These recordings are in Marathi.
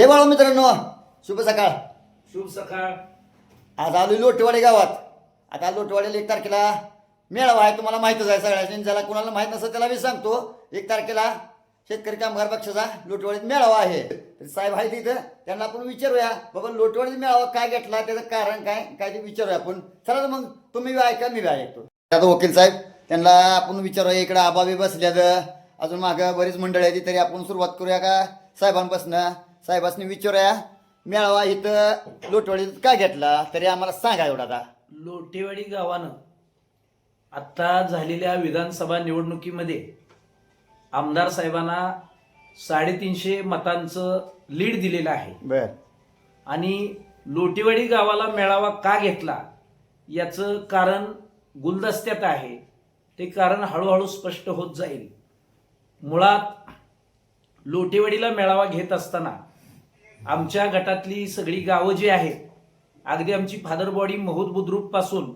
जय बाळा मित्रांनो. शुभ सकाळ. शुभ सकाळ. आज आलो लोटेवाडी गावात. आता लोटेवाडीला एक तारखेला मेळावा आहे तुम्हाला माहीतच आहे सगळ्यांनी ज्याला कोणाला माहीत नसेल त्याला मी सांगतो. एक तारखेला शेतकरी कामगार पक्षाचा लोटेवाडीत मेळावा आहे. तर साहेब आहे तिथं त्यांना आपण विचारूया बाबा लोटेवाडीत मेळावा काय घेतला त्याचं कारण काय काय ते विचारूया आपण. चला मग तुम्ही ऐका मी ऐकतो. आता वकील साहेब त्यांना आपण विचारूया इकडे आबाबी बसल्यात. अजून मागं बरीच मंडळी आहे ती तरी आपण सुरुवात करूया का साहेबांपासनं? साहेबांनी विचारूया मेळावा इथं लोटवाडीत का घेतला? तरी आम्हाला सांगा एवढा आता. लोटेवाडी गावानं आत्ता झालेल्या विधानसभा निवडणुकीमध्ये आमदार साहेबांना साडेतीनशे मतांचं लीड दिलेलं आहे. बर. आणि लोटेवाडी गावाला मेळावा का घेतला? याचं कारण गुलदस्त्यात आहे. ते कारण हळूहळू स्पष्ट होत जाईल. मुळात लोटेवाडीला मेळावा घेत असताना आमच्या गटातली सगळी गावं जी आहेत अगदी आमची फादर बॉडी महूद बुद्रुकपासून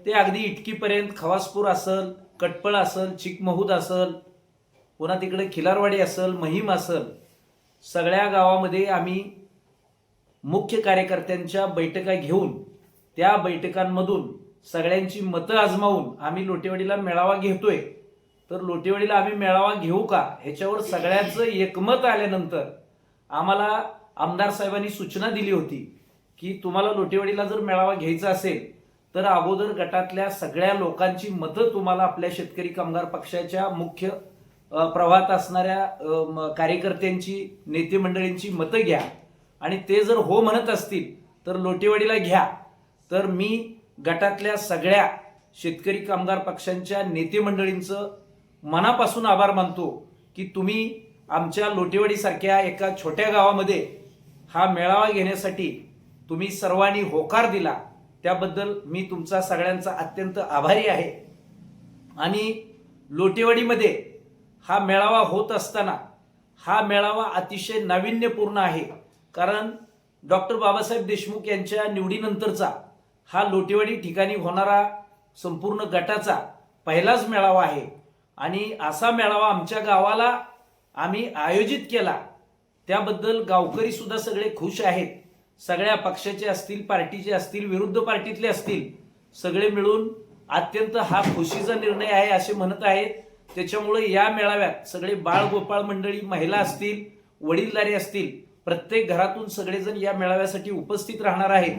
ते अगदी इटकीपर्यंत खवासपूर असल कटपळ असल चिकमहूद असल पुन्हा तिकडे खिलारवाडी असल महिम असल सगळ्या गावामध्ये आम्ही मुख्य कार्यकर्त्यांच्या बैठका घेऊन त्या बैठकांमधून सगळ्यांची मतं आजमावून आम्ही लोटेवाडीला मेळावा घेतोय. तर लोटेवाडीला आम्ही मेळावा घेऊ का? ह्याच्यावर सगळ्यांचं एकमत आल्यानंतर आम्हाला आमदार साहेबांनी सूचना दिली होती की तुम्हाला लोटेवाडीला जर मेळावा घ्यायचा असेल तर अगोदर गटातल्या सगळ्या लोकांची मतं तुम्हाला आपल्या शेतकरी कामगार पक्षाच्या मुख्य प्रवाहात असणाऱ्या म, कार्यकर्त्यांची नेते मंडळींची मतं घ्या. आणि ते जर हो म्हणत असतील तर लोटेवाडीला घ्या. तर मी गटातल्या सगळ्या शेतकरी कामगार पक्षांच्या नेते मंडळींचं मनापासून आभार मानतो की तुम्ही आमच्या लोटेवाडीसारख्या एका छोट्या गावामध्ये हा मेळावा घेण्यासाठी तुम्ही सर्वांनी होकार दिला. त्याबद्दल मी तुमचा सगळ्यांचा अत्यंत आभारी आहे. आणि लोटेवाडीमध्ये हा मेळावा होत असताना हा मेळावा अतिशय नाविन्यपूर्ण आहे. कारण डॉक्टर बाबासाहेब देशमुख यांच्या निवडीनंतरचा हा लोटेवाडी ठिकाणी होणारा संपूर्ण गटाचा पहिलाच मेळावा आहे. आणि असा मेळावा आमच्या गावाला आम्ही आयोजित केला. त्याबद्दल गावकरी सुद्धा सगळे खुश आहेत. सगळ्या पक्षाचे असतील पार्टीचे असतील विरुद्ध पार्टीतले असतील सगळे मिळून अत्यंत हा खुशीचा निर्णय आहे असे म्हणत आहेत. त्याच्यामुळे या मेळाव्यात सगळे बाळ गोपाळ मंडळी महिला असतील वडीलदारी असतील प्रत्येक घरातून सगळेजण या मेळाव्यासाठी उपस्थित राहणार आहेत.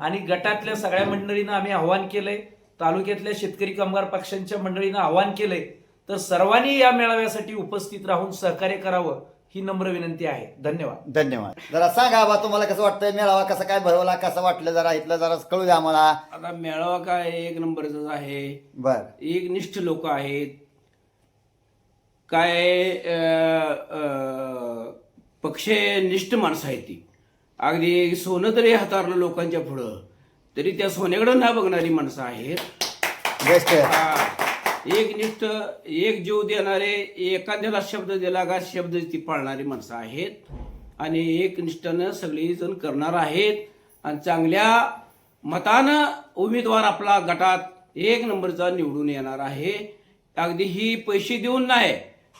आणि गटातल्या सगळ्या मंडळींना आम्ही आव्हान केलंय तालुक्यातल्या शेतकरी कामगार पक्षांच्या मंडळींना आव्हान केलंय तर सर्वांनी या मेळाव्यासाठी उपस्थित राहून सहकार्य करावं. ही नम्र विनंती आहे. धन्यवाद. धन्यवाद. जरा सांगा बा तुम्हाला कसं वाटतंय? मेळावा कसा काय भरवला कसं वाटलं जरा? इथलं जरा कळू द्या आम्हाला. आता मेळावा काय एक नंबरचाच आहे. बर. एक निष्ठ लोक आहेत. काय अं, अं, पक्षनिष्ठ माणसं आहेत ती. अगदी सोनं जरी हातारलं लोकांच्या पुढं. तरी त्या सोन्याकडं न बघणारी माणसं आहेत. बेस्ट हा. एक निष्ठ एक जीव देणारे एखाद्याला शब्द दिला का शब्द ती पाळणारी माणसं आहेत. आणि एक निष्ठानं सगळी जण करणार आहेत. आणि चांगल्या मतानं उमेदवार आपला गटात एक नंबरचा निवडून येणार आहे. अगदी ही पैसे देऊन नाही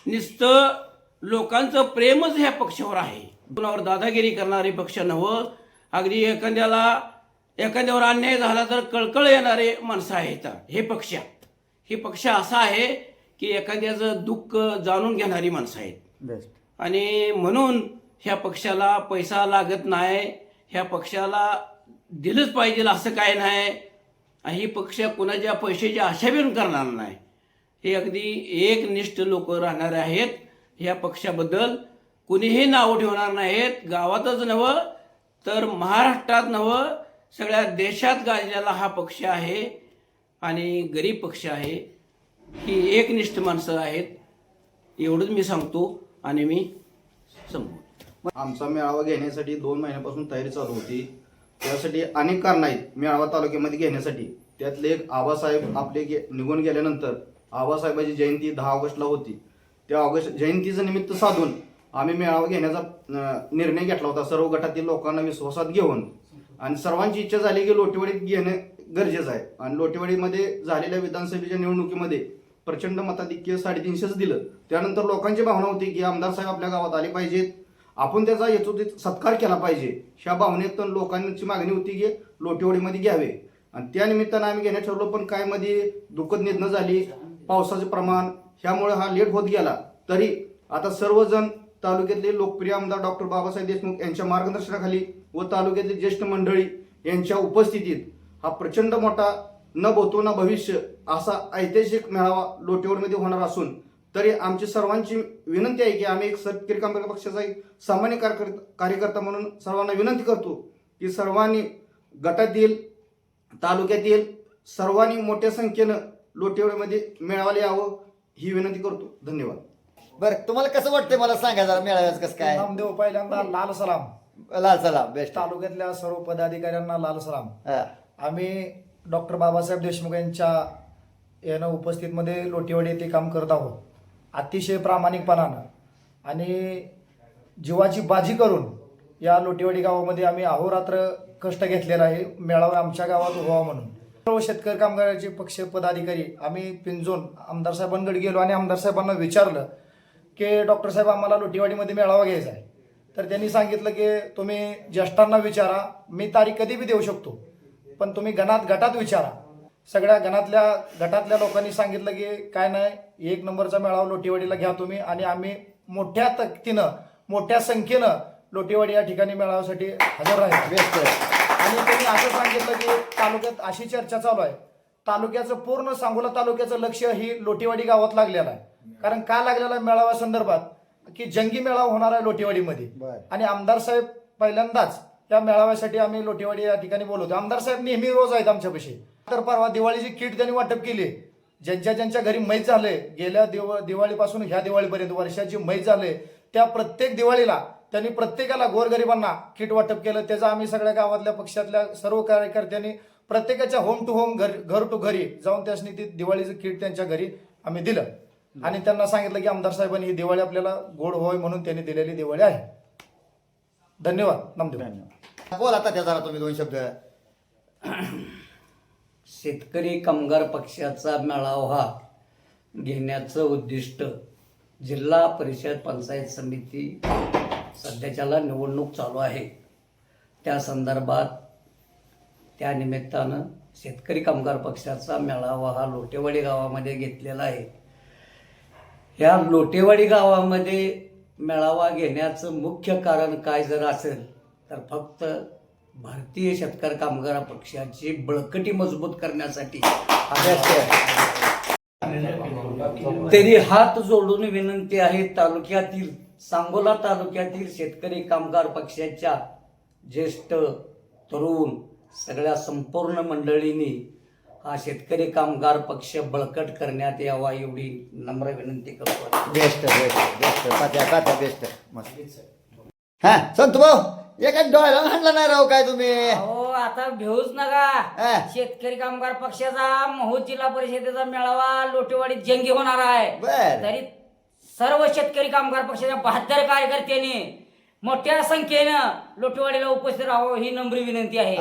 नुसतं लोकांचं प्रेमच ह्या पक्षावर आहे. कुणावर दादागिरी करणारे पक्ष नव्हं अगदी एखाद्याला एखाद्यावर अन्याय झाला तर कळकळ येणारे माणसं आहेत हे पक्ष. हे पक्ष असा आहे की एखाद्याचं दुःख जाणून घेणारी माणसं आहेत. आणि म्हणून ह्या पक्षाला पैसा लागत नाही ह्या पक्षाला दिलंच पाहिजे असं काय नाही ही पक्ष कुणाच्या पैशाची आशा बिन करणार नाही. हे अगदी एकनिष्ठ लोक राहणारे आहेत ह्या पक्षाबद्दल. कुणीही नाव ठेवणार नाहीत गावातच नव्हं तर महाराष्ट्रात नव्हं सगळ्या देशात गाजलेला हा पक्ष आहे. आणि गरीब पक्ष आहे ही एकनिष्ठ माणसं आहेत एवढंच मी सांगतो आणि मी संपू आमचा मेळावा घेण्यासाठी दोन महिन्यापासून तयारी चालू होती. त्यासाठी अनेक कारण आहेत मेळावा तालुक्यामध्ये घेण्यासाठी. त्यातले एक आबासाहेब आपले गे निघून गेल्यानंतर आबासाहेबाची जयंती दहा ऑगस्टला होती. त्या ऑगस्ट जयंतीचं निमित्त साधून आम्ही मेळावा घेण्याचा निर्णय घेतला होता. सर्व गटातील लोकांना विश्वासात घेऊन. आणि सर्वांची इच्छा झाली की लोटेवाडीत घेणे गरजेचं आहे. आणि लोटेवाडीमध्ये झालेल्या विधानसभेच्या निवडणुकीमध्ये प्रचंड मताधिक्य साडेतीनशेच दिलं. त्यानंतर लोकांची भावना होती की आमदार साहेब आपल्या गावात आले पाहिजेत. आपण त्याचा यथोचित सत्कार केला पाहिजे. ह्या भावनेतून लोकांची मागणी होती की लोटेवडीमध्ये घ्यावे. आणि त्यानिमित्तानं आम्ही घेण्यात ठरलो पण काय मध्ये दुःखद निधनं झाली पावसाचे प्रमाण ह्यामुळे हा लेट होत गेला. तरी आता सर्वजण तालुक्यातले लोकप्रिय आमदार डॉक्टर बाबासाहेब देशमुख यांच्या मार्गदर्शनाखाली व तालुक्यातली ज्येष्ठ मंडळी यांच्या उपस्थितीत हा प्रचंड मोठा न भूतो न भविष्य असा ऐतिहासिक मेळावा लोटेवडमध्ये होणार असून तरी आमची सर्वांची विनंती आहे की आम्ही एक शेतकरी कामगार पक्षाचा एक सामान्य कार्यकर- कार्यकर्ता म्हणून सर्वांना विनंती करतो की सर्वांनी गटातील तालुक्यातील सर्वांनी मोठ्या संख्येनं लोटेवडीमध्ये मेळावाला यावं ही विनंती करतो. धन्यवाद. बरं तुम्हाला कसं वाटतंय मला सांगा जरा मेळाव्याचं कसं काय? नामदेव पहिल्यांदा लाल सलाम. लाल सलाम बेस्ट. तालुक्यातल्या सर्व पदाधिकाऱ्यांना लाल सलाम. हा. आम्ही डॉक्टर बाबासाहेब देशमुख यांच्या यानं उपस्थितमध्ये लोटेवाडी येथे काम करत आहोत. अतिशय प्रामाणिकपणानं आणि जीवाची बाजी करून या लोटेवाडी गावामध्ये आम्ही अहोरात्र कष्ट घेतलेला आहे. मेळावा आमच्या गावात व्हावा म्हणून. सर्व शेतकरी कामगाराचे पक्ष पदाधिकारी आम्ही पिंजून आमदार साहेबांकडे गेलो आणि आमदार साहेबांना विचारलं की डॉक्टर साहेब आम्हाला लोटेवाडीमध्ये मेळावा घ्यायचा आहे. तर त्यांनी सांगितलं की तुम्ही ज्येष्ठांना विचारा. मी तारीख कधी बी देऊ शकतो. पण तुम्ही गणात गटात विचारा. सगळ्या गणातल्या गटातल्या लोकांनी सांगितलं की काय नाही एक नंबरचा मेळावा लोटेवाडीला घ्या तुम्ही आणि आम्ही मोठ्या तक्तीनं मोठ्या संख्येनं लोटेवाडी या ठिकाणी मेळाव्यासाठी हजर राहील. बेस्ट आणि त्यांनी असं सांगितलं की तालुक्यात अशी चर्चा चालू आहे. तालुक्याचं पूर्ण सांगोला तालुक्याचं लक्ष ही लोटेवाडी गावात लागलेलं आहे. कारण का लागलेला आहे मेळावा संदर्भात? की जंगी मेळावा होणार आहे लोटेवाडीमध्ये. आणि आमदार साहेब पहिल्यांदाच त्या मेळाव्यासाठी आम्ही लोटेवाडी या ठिकाणी बोलवतो. आमदार साहेब नेहमी रोज आहेत आमच्यापाशी. तर परवा दिवाळीची किट त्यांनी वाटप केली. ज्यांच्या ज्यांच्या घरी मैत झाले गेल्या दिव दिवाळीपासून ह्या दिवाळीपर्यंत वर्षाची मैत झाले त्या प्रत्येक दिवाळीला त्यांनी प्रत्येकाला गोरगरिबांना किट वाटप केलं. त्याचा आम्ही सगळ्या गावातल्या पक्षातल्या सर्व कार्यकर्त्यांनी प्रत्येकाच्या होम टू होम घर घर टू घरी जाऊन त्यासनी ती दिवाळीचं किट त्यांच्या घरी आम्ही दिलं. आणि त्यांना सांगितलं की आमदार साहेबांनी ही दिवाळी आपल्याला गोड व्हावी म्हणून त्यांनी दिलेली दिवाळी आहे. धन्यवाद. नामदेव बोला आता त्या जरा तुम्ही दोन शब्द. शेतकरी कामगार पक्षाचा मेळावा घेण्याचं उद्दिष्ट जिल्हा परिषद पंचायत समिती सध्याच्याला निवडणूक चालू आहे. त्या संदर्भात त्या निमित्तानं शेतकरी कामगार पक्षाचा मेळावा हा लोटेवाडी गावामध्ये घेतलेला आहे. ह्या लोटेवाडी गावामध्ये मेळावा घेण्याचं मुख्य कारण काय जर असेल तर फक्त भारतीय शेतकरी कामगार पक्षाची बळकटी मजबूत करण्यासाठी तरी हात जोडून विनंती आहे तालुक्यातील सांगोला तालुक्यातील शेतकरी कामगार पक्षाच्या ज्येष्ठ तरुण सगळ्या संपूर्ण मंडळींनी हा शेतकरी कामगार पक्ष बळकट करण्यात यावा एवढी नम्र विनंती करतो. बेस्ट बेस्ट बेस्ट तात्या बेस्ट मस्त. हा भाऊ एका डोळ्याला हाणला नाही राव काय तुम्ही? अहो आता भेऊच नका. हा. शेतकरी कामगार पक्षाचा महूद जिल्हा परिषदेचा मेळावा लोटेवाडीत जंगी होणार आहे. बर. तरी सर्व शेतकरी कामगार पक्षाच्या बहात्तर कार्यकर्त्यांनी मोठ्या संख्येनं लोटेवाडीला उपस्थित राहावं ही नम्र विनंती आहे.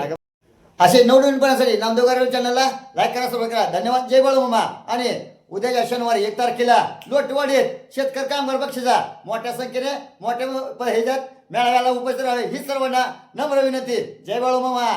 असे नवनवीनपणासाठी नामदेव गारवे चॅनलला लाईक करा सबस्क्राईब करा. धन्यवाद. जय बाळूमामा आणि उद्याच्या शनिवारी एक तारखेला लोटवाडीत शेतकरी कामगार पक्षाचा मोठ्या संख्येने मोठ्या प- ह्याच्यात मेळाव्याला उपस्थित राहावे ही सर्वांना नम्र विनंती जय बाळूमामा